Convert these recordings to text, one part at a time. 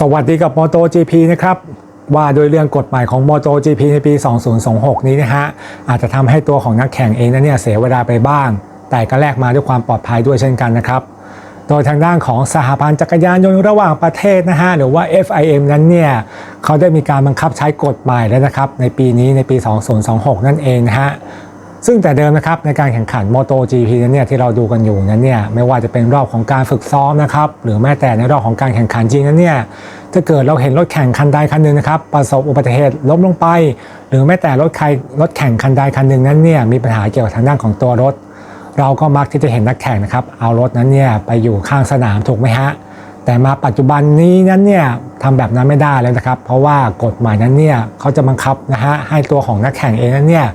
สวัสดีกับ MotoGP นะครับว่าโดยเรื่องกฎหมายของ MotoGP ในปี 2026 นี้นะฮะอาจจะทำให้ตัวของนักแข่งเองนั้นเนี่ยเสียเวลาไปบ้าง แต่ก็แลกมาด้วยความปลอดภัยด้วยเช่นกันนะครับโดยทางด้านของสหพันธ์จักรยานยนต์ระหว่างประเทศนะฮะหรือว่า FIM นั้นเนี่ยเขาได้มีการบังคับใช้กฎหมายแล้วนะครับในปีนี้ในปี 2026 นั่นเองนะฮะ ซึ่งแต่เดิมนะครับในการแข่งขัน MotoGP นั้นเนี่ยที่เราดูกันอยู่นั้นเนี่ยไม่ว่าจะเป็นรอบของการฝึกซ้อมนะครับหรือแม้แต่ในรอบของการแข่งขันจริงนั้นเนี่ยถ้าเกิดเราเห็นรถแข่งคันใดคันหนึ่งนะครับประสบอุบัติเหตุล้มลงไป หรือแม้แต่รถใครรถแข่งคันใดคันหนึ่งนั้นเนี่ยมีปัญหาเกี่ยวกับทางด้านของตัวรถ เราก็มักที่จะเห็นนักแข่งนะครับเอารถนั้นเนี่ยไปอยู่ข้างสนามถูกไหมฮะแต่มาปัจจุบันนี้นั้นเนี่ยทำแบบนั้นไม่ได้แล้วนะครับ เพราะว่ากฎหมายนั้นเนี่ยเขาจะบังคับนะฮะให้ตัวของนักแข่งเองนั้นเนี่ย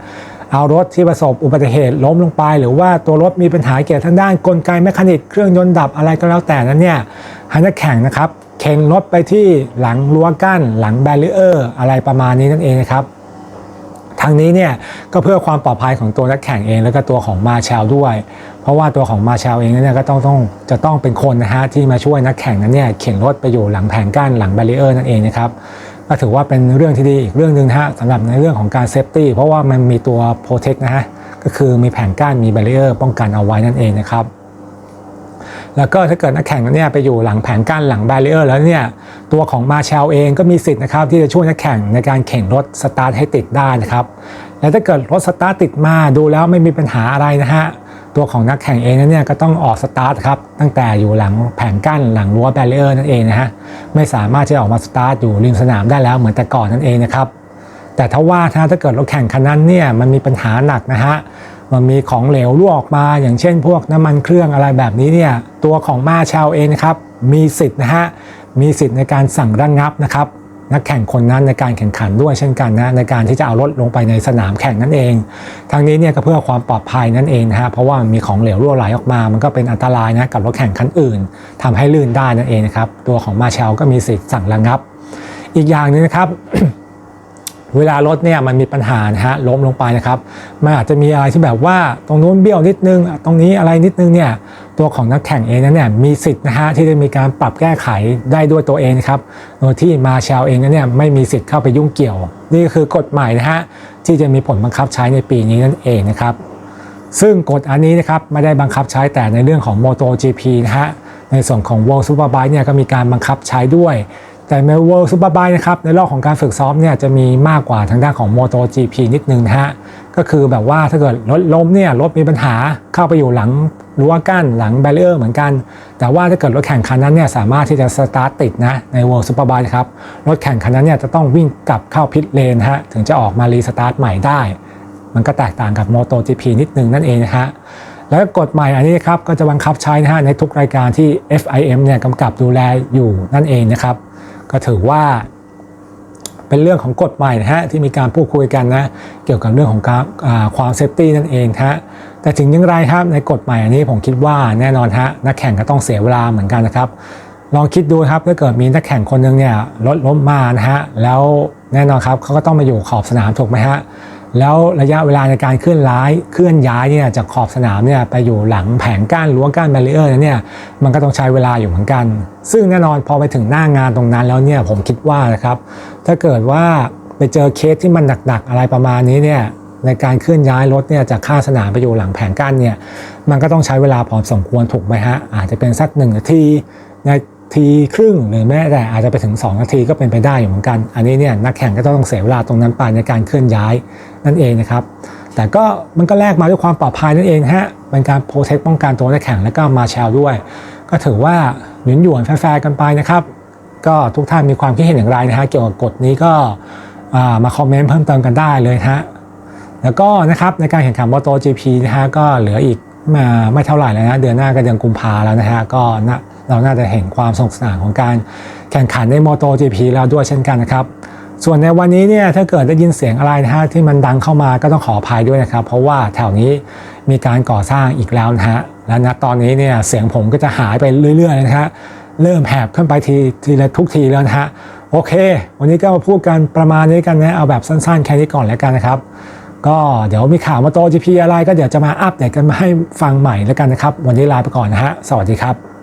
เอารถที่ประสบอุบัติเหตุล้มลงไป หรือว่าตัวรถมีปัญหาเกี่ยวกับทางด้านกลไกแมคานิกเครื่องยนต์ดับอะไรก็แล้วแต่นั้นเนี่ยให้นักแข่งนะครับเข็นรถไปที่หลังรั้วกั้น หลังแบรีเออร์อะไรประมาณนี้นั่นเองนะครับทางนี้เนี่ยก็เพื่อความปลอดภัยของตัวนักแข่งเอง แล้วก็ตัวของมาแชลด้วย เพราะว่าตัวของมาแชลเองเนี่ยก็ต้องต้องจะต้องเป็นคนนะฮะที่มาช่วยนักแข่งนั้นเนี่ยเข็นรถไปอยู่หลังแผงกั้นหลังแบรีเออร์นั่นเองนะครับ ก็ถือว่าเป็นเรื่องที่ดีอีกเรื่องหนึ่งนะฮะสำหรับในเรื่องของการเซฟตี้เพราะว่ามันมีตัวโปรเทคนะฮะก็คือมีแผงกั้นมีแบรีเออร์ป้องกันเอาไว้นั่นเองนะครับแล้วก็ถ้าเกิดนักแข่งเนี่ยไปอยู่หลังแผงกั้นหลังแบรีเออร์แล้วเนี่ยตัวของมาแชลเองก็มีสิทธิ์นะครับที่จะช่วยนักแข่งในการแข่งรถสตาร์ทให้ติดได้นะครับและถ้าเกิดรถสตาร์ทติดมาดูแล้วไม่มีปัญหาอะไรนะฮะ ตัวของนักแข่งเองนั้นเนี่ยก็ต้องออกสตาร์ทครับตั้งแต่อยู่หลังแผงกั้นหลังรั้วแบรีเออร์นั่นเองนะฮะไม่สามารถที่จะออกมาสตาร์ทอยู่ริมสนามได้แล้วเหมือนแต่ก่อนนั่นเองนะครับแต่ถ้าว่าถ้าถ้าเกิดรถแข่งคันนั้นเนี่ยมันมีปัญหาหนักนะฮะมันมีของเหลวรั่วออกมา อย่างเช่น พวกน้ำมันเครื่องอะไรแบบนี้เนี่ยตัวของมาชาวเองนะครับมีสิทธิ์นะฮะมีสิทธิ์ในการสั่งระงงับนะครับ นักแข่งคนนั้นในการแข่งขันด้วยเช่นกันนะในการที่จะเอารถลงไปในสนามแข่งนั่นเองทางนี้เนี่ยก็เพื่อความปลอดภัยนั่นเองนะฮะเพราะว่ามันมีของเหลวรั่วไหลออกมา มันก็เป็นอันตรายนะกับรถแข่งคันอื่นทำให้ลื่นได้นั่นเองนะครับตัวของมาเชลก็มีสิทธิ์สั่งระงับ อีกอย่างหนึงนะครับ เวลารถเนี่ยมันมีปัญหานะฮะล้มลงไปนะครับมันอาจจะมีอะไรที่แบบว่าตรงนู้นเบี้ยวนิดนึง ตรงนี้อะไรนิดนึงเนี่ยตัวของนักแข่งเองนั้นเนี่ยมีสิทธิ์นะฮะที่จะมีการปรับแก้ไขได้ด้วยตัวเองครับโดยที่มาแชลเองนั้นเนี่ยไม่มีสิทธิ์เข้าไปยุ่งเกี่ยว นี่คือกฎหมายนะฮะที่จะมีผลบังคับใช้ในปีนี้นั่นเองนะครับซึ่งกฎอันนี้นะครับไม่ได้บังคับใช้แต่ในเรื่องของ MotoGP นะฮะในส่วนของ World Superbike เนี่ยก็มีการบังคับใช้ด้วย แต่ใน World Superbike นะครับในรอบของการฝึกซ้อมเนี่ยจะมีมากกว่าทางด้านของ MotoGP นิดนึงนะฮะก็คือแบบว่าถ้าเกิดรถล้มเนี่ยรถมีปัญหาเข้าไปอยู่หลังรั้วกั้นหลังแบรีเออร์เหมือนกัน แต่ว่าถ้าเกิดรถแข่งคันนั้นเนี่ยสามารถที่จะสตาร์ทติดนะใน World Superbike ครับรถแข่งคันนั้นเนี่ยจะต้องวิ่งกลับเข้าพิทเลนฮะถึงจะออกมารีสตาร์ทใหม่ได้ มันก็แตกต่างกับ MotoGP นิดนึงนั่นเองนะฮะแล้วกฎหมายอันนี้ครับก็จะบังคับใช้นะฮะในทุกรายการที่ FIM เนี่ยกำกับดูแลอยู่นั่นเองนะครับ ก็ถือว่า เป็นเรื่องของกฎหมายนะฮะที่มีการพูดคุยกันนะ เกี่ยวกับเรื่องของการความเซฟตี้นั่นเองฮะแต่ถึงอย่างไรครับในกฎหมายอันนี้ผมคิดว่าแน่นอนฮะนักแข่งก็ต้องเสียเวลาเหมือนกันนะครับลองคิดดูครับถ้าเกิดมีนักแข่งคนหนึงเนี่ยรถล้มมานะฮะแล้วแน่นอนครับเขาก็ต้องมาอยู่ขอบสนามถูกไหมฮะ แล้วระยะเวลาในการเคลื่อนย้ายเคลื่อนย้ายเนี่ยจากขอบสนามเนี่ยไปอยู่หลังแผงกั้นรั้วกั้นแบรีเออร์นั้นเนี่ยมันก็ต้องใช้เวลาอยู่เหมือนกัน ซึ่งแน่นอนพอไปถึงหน้างานตรงนั้นแล้วเนี่ยผมคิดว่านะครับถ้าเกิดว่าไปเจอเคสที่มันหนักๆอะไรประมาณนี้เนี่ยในการเคลื่อนย้ายรถเนี่ยจากข้างสนามไปอยู่หลังแผงกั้นเนี่ยมันก็ต้องใช้เวลาพอสมควรถูกไหมฮะอาจจะเป็นสักหนึ่งนาทีน ทีครึ่งหรือแม้แต่อาจจะไปถึง 2 นาทีก็เป็นไปได้อยู่เหมือนกัน อันนี้เนี่ยนักแข่งก็ต้องเสียเวลาตรงนั้นไปในการเคลื่อนย้ายนั่นเองนะครับ แต่ก็มันก็แลกมาด้วยความปลอดภัยนั่นเองฮะเป็นการโปรเทคป้องกันตัวนักแข่งและก็มาแชลด้วย ก็ถือว่าหยุนหยวนแฟร์กันไปนะครับ ก็ทุกท่านมีความคิดเห็นอย่างไรนะฮะเกี่ยวกับกฎนี้ก็มาคอมเมนต์เพิ่มเติมกันได้เลยฮะแล้วก็นะครับในการแข่งขัน MotoGP นะฮะก็เหลืออีกมาไม่เท่าไหร่แล้วนะเดือนหน้าก็เดือนกุมภาแล้วนะฮะก็น่า เราน่าจะเห็นความสนุกสนานของการแข่งขันใน MotoGP แล้วด้วยเช่นกันนะครับ ส่วนในวันนี้เนี่ยถ้าเกิดได้ยินเสียงอะไรนะฮะที่มันดังเข้ามาก็ต้องขออภัยด้วยนะครับ เพราะว่าแถวนี้มีการก่อสร้างอีกแล้วนะฮะและณตอนนี้เนี่ยเสียงผมก็จะหายไปเรื่อยๆนะฮะเริ่มแหบขึ้นไปทีทีละทุกทีแล้วนะฮะโอเค วันนี้ก็มาพูดกันประมาณนี้กันนะเอาแบบสั้นๆแค่นี้ก่อนแล้วกันนะครับก็เดี๋ยวมีข่าวมาโต GP อะไรก็เดี๋ยวจะมาอัปเดตกันมาให้ฟังใหม่แล้วกันนะครับ วันนี้ลาไปก่อนนะฮะ สวัสดีครับ